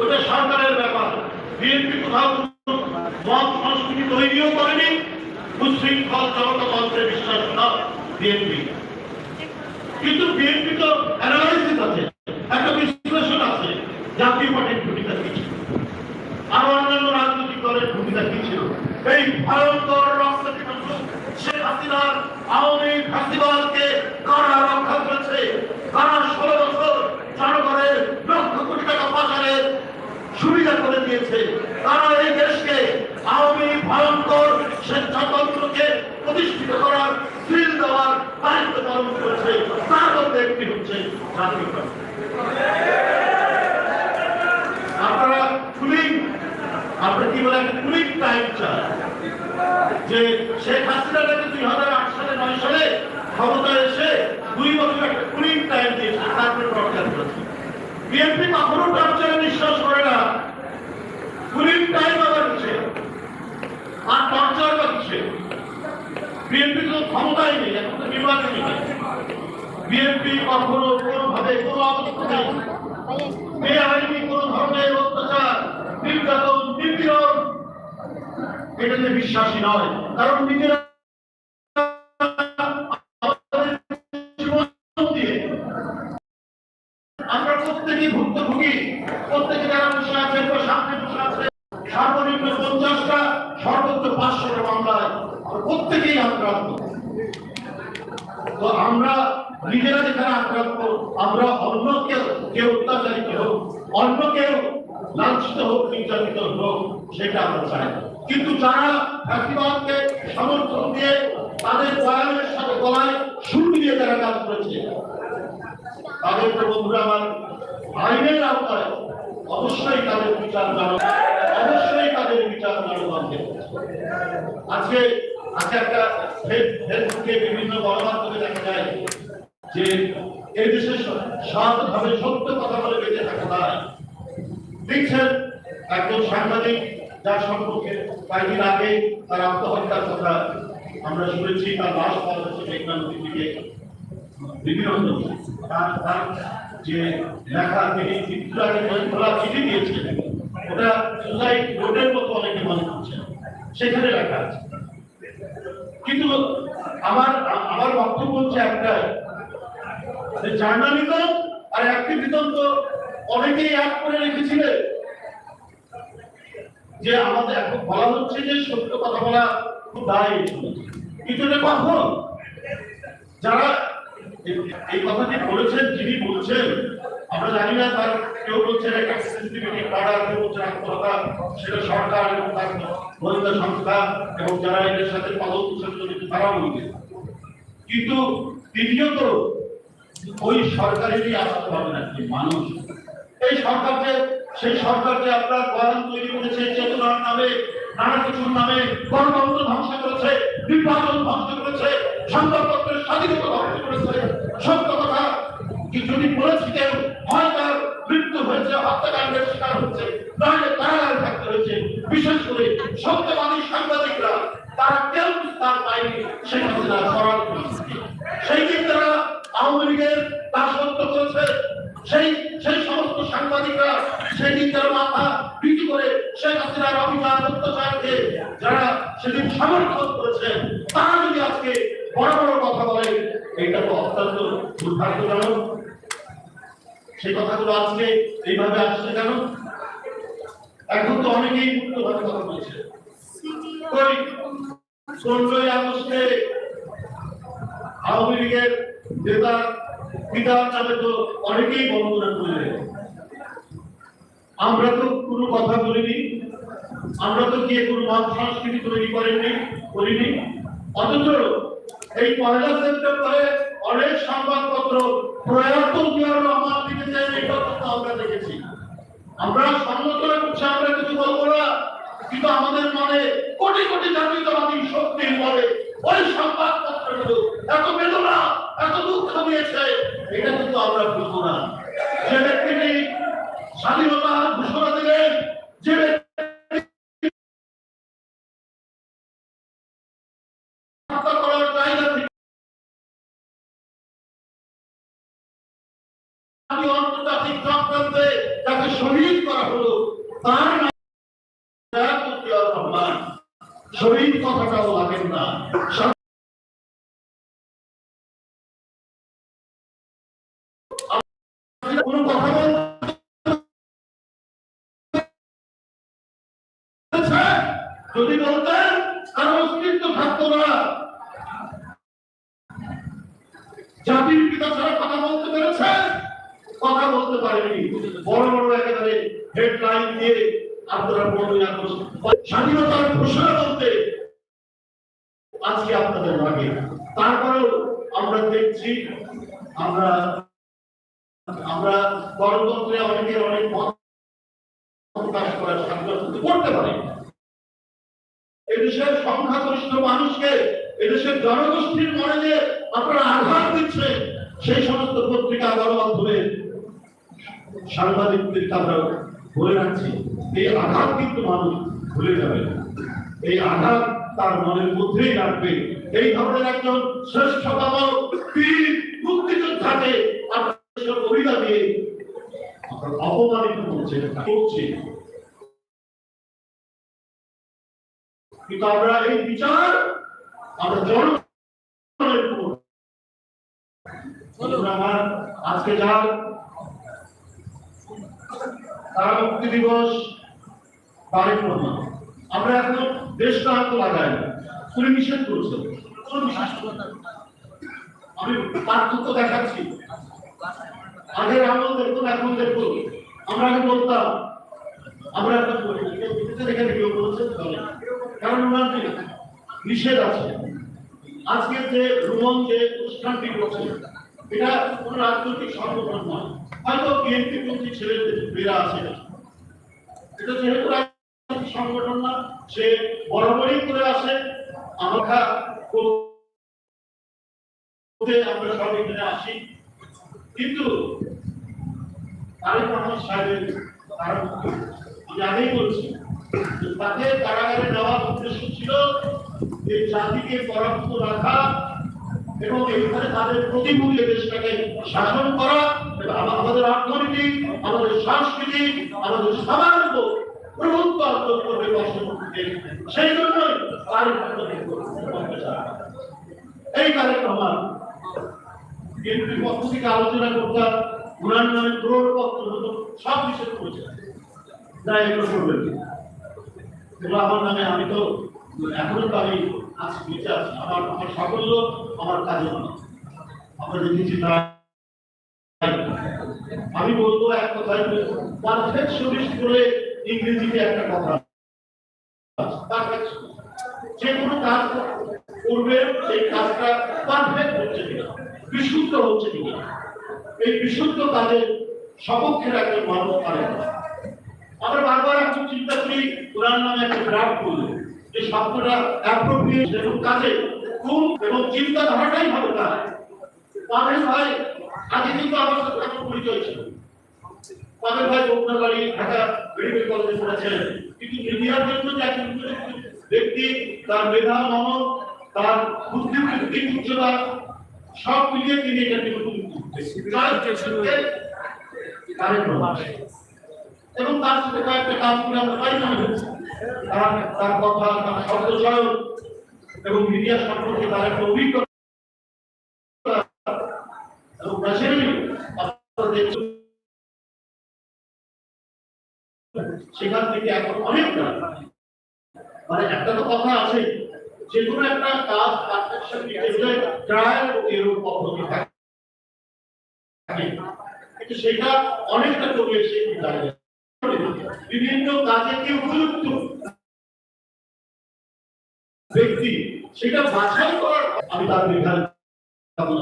ওটা সরকারের ব্যাপার। বিএনপি কোথাও মত সংস্কৃতি তৈরিও করেনি। উচ্ছৃঙ্খল জনতা বিশ্বাস না বিএনপি। কিন্তু বিএনপি তো অ্যানালাইসিস আছে, একটা বিশ্লেষণ আছে, জাতীয় পার্টির ভূমিকা কি ছিল? আর অন্যান্য রাজনৈতিক দলের ভূমিকা কি ছিল? এই ভয়ঙ্কর রক্তপিপাসু শেখ হাসিনার আওয়ামী ফাঁসিবাদকে কারা রক্ষা করেছে কারা ষোলো বছর জনগণের লক্ষ কোটি টাকা পাচারের সুবিধা করে দিয়েছে। তারা এই দেশকে আওয়ামী ভয়ঙ্কর স্বেচ্ছাতন্ত্রকে প্রতিষ্ঠিত করার ফিল দেওয়ার দায়িত্ব পালন করেছে। তার মধ্যে একটি হচ্ছে জাতীয় আপনারা কুলিং আমরা কি বলে একটা কুলিং টাইম চাই। যে শেখ হাসিনা নাকি দুই হাজার আট সালে, নয় সালে ক্ষমতায় এসে দুই বছর একটা কুলিং টাইম দিয়েছে তারপরে টর্চার করেছে। বিএনপি কখনো টর্চারে বিশ্বাস করে না। কুলিং টাইম কিসে আর টর্চার কিসে বিএনপি তো ক্ষমতায় নেই, এখন তো নির্বাচনই নেই। বিএনপি কখনো কোনোভাবে কোনো অবস্থায় বেআইনি কোন ধরনের অত্যাচার, নির্যাতন, নিপীড়ন, এটাতে বিশ্বাসী নয়। কারণ নিজেরা ভুক্তভোগী প্রত্যেকে যারা বসে আছে বা সামনে বসে আছে সর্বনিম্ন পঞ্চাশটা, সর্বোচ্চ পাঁচশোটা মামলায় প্রত্যেকেই আক্রান্ত তো আমরা নিজেরা যেখানে আক্রান্ত, আমরা অন্য কেউ কেউ অত্যাচারিত হোক, অন্য কেউ লাঞ্ছিত হোক, নির্যাতিত হোক, সেটা আমরা চাই। কিন্তু যারা ফ্যাসিবাদকে সমর্থন দিয়ে তাদের বয়ানের সাথে গলায় সুর দিয়ে যারা কাজ করেছে, তাদের বন্ধুরা আমার আইনের আওতায় অবশ্যই তাদের বিচার জানো অবশ্যই তাদের বিচার জনগণকে আজকে আজকে একটা ফেসবুকে বিভিন্ন গণমাধ্যমে দেখা যায় যে এই দেশে সৎভাবে সত্য কথা বলে বেঁচে থাকা যায় দেখছেন একজন সাংবাদিক, যার সম্পর্কে কয়েকদিন আগে তার আত্মহত্যার কথা আমরা শুনেছি, তার লাশ পাওয়া যাচ্ছে মেঘনা নদী থেকে। বিভিন্ন যে লেখা তিনি চিত্রাকে খোলা চিঠি দিয়েছেন ওটা সুসাইড নোটের মতো অনেকে মনে করছেন, সেখানে লেখা আছে। কিন্তু আমার আমার বক্তব্য হচ্ছে একটাই যে জার্নালিজম আর অ্যাক্টিভিজম তো অনেকেই এক করে রেখেছিলেন যে আমাদের এখন বলা হচ্ছে যে সত্য কথা বলা খুব দায় কিন্তু এটা কখন? যারা এই- কথাটি বলেছেন, যিনি বলছেন, আমরা জানি না তার কেউ বলছেন সেটা সরকার এবং তার গোয়েন্দা সংস্থা এবং যারা সাথে পালক জড়িত তারা বলবে? কিন্তু দ্বিতীয়ত, ওই সরকারেরই আসতে হবে না মানুষ। এই সরকারকে, সেই সরকারকে আপনার বয়ান তৈরি করেছে, চেতনার নামে, নানা কিছুর নামে গণতন্ত্র ধ্বংস করেছে, নির্বাচন ধ্বংস করেছে সংবাদপত্রের স্বাধীনতা ধ্বংস করেছে। সত্য কথা, কি যদি হয় তার মৃত্যু হয়েছে, হত্যাকাণ্ডের শিকার হচ্ছে, তাহলে কারাগারে থাকতে হয়েছে। বিশেষ করে সত্যবাদী সাংবাদিকরা, তারা কেউ তার পায়নি, শেখ হাসিনা পরিস্থিতি সেই দিন তারা আওয়ামী লীগের দাসত্ব করেছে। সেই সেই সমস্ত সাংবাদিকরা সেদিন তার মাথা বিক্রি করে শেখ হাসিনার অভিযান অত্যাচারকে যারা সেদিন সমর্থন করেছেন তারা বড় বড় কথা বলে, এটা তো অত্যন্ত দুর্ভাগ্যজনক সেই কথাগুলো আজকে এইভাবে আসছে কেন? এখন তো অনেকেই মুক্তভাবে কথা বলছে। পনেরোই আগস্টে আওয়ামী লীগের নেতা পিতার নামে তো অনেকেই বন্দনা করলেন আমরা তো কোনো কথা বলিনি, আমরা তো গিয়ে কোনো সংস্কৃতি তৈরি করেননি, করিনি। অথচ এই পয়লা সেপ্টেম্বরে অনেক সংবাদপত্র প্রয়াত কথা আমরা দেখেছি। আমরা আমরা কিছু না, কিন্তু আমাদের মনে কোটি কোটি জাতীয়তাবাদী শক্তির বলে ওই সংবাদপত্রগুলো এত বেদনা, এত দুঃখ দিয়েছে, এটা কিন্তু আমরা বুঝব না। যে ব্যক্তিটি স্বাধীনতা ঘোষণা দিলেন তার শহীদ কথাটাও লাগেন না কোনো কথা যদি বলতেন তার অস্তিত্ব থাকতো না জাতির পিতা ছাড়া কথা বলতে পেরেছে কথা বলতে পারেনি। বড় বড় একেবারে হেডলাইন দিয়ে আপনারা পনেরোই আগস্ট স্বাধীনতার ঘোষণা বলতে আজকে আপনাদের লাগে। তারপরেও আমরা দেখছি, আমরা আমরা গণতন্ত্রে অনেকের অনেক প্রকাশ করার স্বাধীনতা করতে পারে। এদেশের সংখ্যাগরিষ্ঠ মানুষকে, এদেশের জনগোষ্ঠীর মনে যে আপনারা আঘাত দিচ্ছে সেই সমস্ত পত্রিকা গণমাধ্যমে সাংবাদিকদেরকে আমরা বলে রাখছি, এই আঘাত কিন্তু মানুষ ভুলে যাবে। এই আঘাত তার মনের মধ্যেই রাখবে। এই ধরনের একজন শ্রেষ্ঠতম বীর মুক্তিযোদ্ধাকে আপনার দিয়ে অপমানিত করছে করছে। কিন্তু আমরা এই বিচার, আমরা জনগণের আজকে যার তারা মুক্তি দিবস তারেক রহমান আমরা এখন দেশটা হাত লাগাই না। তুমি নিষেধ করছ। আমি পার্থক্য দেখাচ্ছি। আগের আমল দেখুন এখন দেখুন আমরা আগে বলতাম, আমরা এখন দেখে কেউ বলছে কারণ ওনার নিষেধ আছে, আজকে যে ভ্রমণ যে অনুষ্ঠানটি করছে এটা কোন রাজনৈতিক সংগঠন নয়। হয়তো বিএনপি পন্থী ছেলেদের বেরা আছে। এটা যেহেতু রাজনৈতিক সংগঠন না, সে বরাবরই করে আসে। আমরা আমরা সব এখানে আসি। কিন্তু তারেক রহমান সাহেবের তারা আমি আগেই বলছি তাকে কারাগারে নেওয়ার উদ্দেশ্য ছিল এই জাতিকে পরাভূত রাখা এবং এখানে তাদের প্রতিমূল্য দেশটাকে শাসন করা এবং আমাদের অর্থনীতি, আমাদের সংস্কৃতি, আমাদের উপর প্রভুত্ব অর্জন করবে সেই চায়। এই তারেক রহমান বিএনপির পক্ষ থেকে আলোচনা করতাম উনার নামে পত্র হতো সব নিষেধ করেছে যা এগুলো করবেন। এগুলো আমার নামে আমি তো এখনও তো আমি আমার আমার সাফল্য আমার কাজে আমি বলব এক কথায় পারফেকশনিস্ট বলে ইংরেজিতে একটা কথা যে কোনো কাজ করবে সেই কাজটা পারফেক্ট হচ্ছে কিনা। বিশুদ্ধ হচ্ছে কিনা। এই বিশুদ্ধ কাজের সপক্ষের একজন মানুষ পারে। আমরা বারবার এখন চিন্তা করি কোরআন নামে একটা ড্রাফট করলে। যে শব্দটা অ্যাপ্রোপ্রিয়েট এবং কাজে কোন এবং চিন্তাধারাটাই ভালো না। পাবেন ভাই আগে কিন্তু আমার সাথে এখন পরিচয় ছিল। পাবেন ভাই বকুড়াবাড়ি ঢাকা মেডিকেল কলেজে পড়েছেন কিন্তু মিডিয়ার জন্য যে একজন ব্যক্তি, তার মেধা, মনন, তার বুদ্ধি বৃদ্ধি উচ্চতা সব মিলিয়ে তিনি এটা কিন্তু। এবং তার সাথে কয়েকটা কাজ করে আমরা পাই মনে তার তার কথা, তার শব্দ চয়ন এবং মিডিয়া সম্পর্কে তার একটা অভিজ্ঞতা সেখান থেকে এখন অনেকটা মানে একটা তো কথা আছে, যে কোনো একটা কাজ পারফেকশন কিন্তু সেটা অনেকটা কমে বিভিন্ন কাজে কি উপযুক্ত? ব্যক্তি সেটা বাছাই করার আমি তার আমার